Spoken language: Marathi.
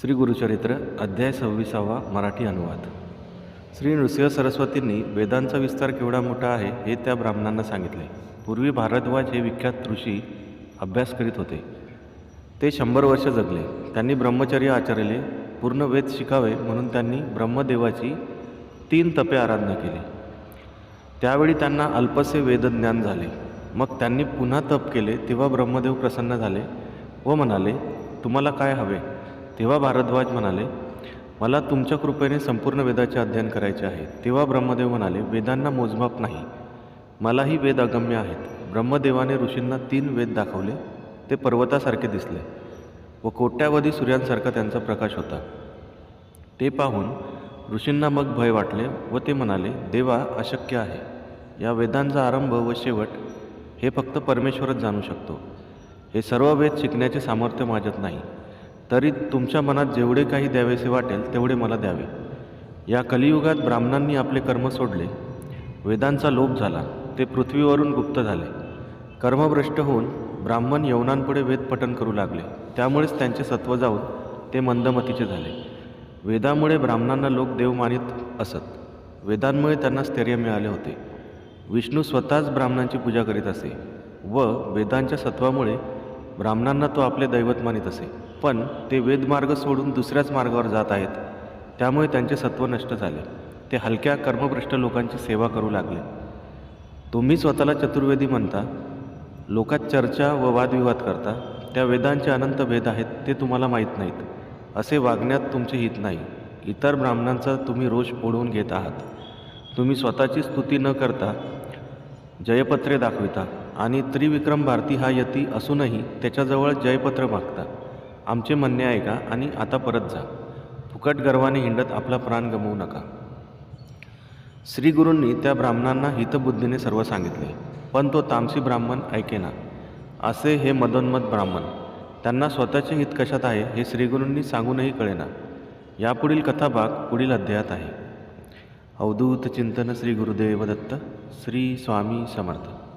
श्री गुरुचरित्र अध्याय सव्वीसावा मराठी अनुवाद. श्री नृसिंह सरस्वतींनी वेदांचा विस्तार केवढा मोठा आहे हे त्या ब्राह्मणांना सांगितले. पूर्वी भारद्वाज हे विख्यात ऋषी अभ्यास करीत होते. ते शंभर वर्ष जगले. त्यांनी ब्रह्मचर्य आचरले पूर्ण वेद शिकावे म्हणून त्यांनी ब्रह्मदेवाची तीन तपे आराधना केली. त्यावेळी त्यांना अल्पसे वेदज्ञान झाले. मग त्यांनी पुन्हा तप केले तेव्हा ब्रह्मदेव प्रसन्न झाले व म्हणाले तुम्हाला काय हवे? तेव्हा भारद्वाज म्हणाले मला तुमच्या कृपेने संपूर्ण वेदाचे अध्ययन करायचे आहे. तेव्हा ब्रह्मदेव म्हणाले वेदांना मोजमाप नाही. मलाही वेद अगम्य आहेत. ब्रह्मदेवाने ऋषींना तीन वेद दाखवले. ते पर्वतासारखे दिसले व कोट्यावधी सूर्यांसारखा त्यांचा प्रकाश होता. ते पाहून ऋषींना मग भय वाटले व ते म्हणाले देवा अशक्य आहे. या वेदांचा आरंभ व शेवट हे फक्त परमेश्वरच जाणू शकतो. हे सर्व वेद शिकण्याचे सामर्थ्य माझ्यात नाही. तरी तुमच्या मनात जेवढे काही द्यावेसे वाटेल तेवढे मला द्यावे. या कलियुगात ब्राह्मणांनी आपले कर्म सोडले. वेदांचा लोप झाला. ते पृथ्वीवरून गुप्त झाले. कर्मभ्रष्ट होऊन ब्राह्मण यवनांपुढे वेद पठन करू लागले. त्यामुळेच त्यांचे सत्व जाऊन ते मंदमतीचे झाले. वेदामुळे ब्राह्मणांना लोक देव मानित असत. वेदांमुळे त्यांना स्थैर्य मिळाले होते. विष्णू स्वतःच ब्राह्मणांची पूजा करीत असे व वेदांच्या सत्वामुळे ब्राह्मणांना तो आपले दैवत मानित असे. पण ते वेदमार्ग सोडून दुसऱ्याच मार्गावर जात आहेत. त्यामुळे त्यांचे सत्व नष्ट झाले. ते हलक्या कर्मभ्रष्ट लोकांची सेवा करू लागले. तुम्ही स्वतःला चतुर्वेदी म्हणता. लोकात चर्चा व वादविवाद करता. त्या वेदांचे अनंत भेद आहेत ते तुम्हाला माहीत नाहीत. असे वागण्यात तुमचे हित नाही. इतर ब्राह्मणांचा तुम्ही रोष ओढवून घेत आहात. तुम्ही स्वतःची स्तुती न करता जयपत्रे दाखविता आणि त्रिविक्रम भारती हा यती असूनही त्याच्याजवळ जयपत्र मागता. आमचे म्हणणे ऐका आणि आता परत जा. फुकट गर्वाने हिंडत आपला प्राण गमवू नका. श्रीगुरूंनी त्या ब्राह्मणांना हितबुद्धीने सर्व सांगितले. पण तो तामसी ब्राह्मण ऐकेना असे हे मदोन्मत ब्राह्मण. त्यांना स्वतःचे हित कशात आहे हे श्रीगुरूंनी सांगूनही कळेना. यापुढील कथाभाग पुढील अध्यायात आहे. अवधूत चिंतन श्री गुरुदेव दत्त श्री स्वामी समर्थ.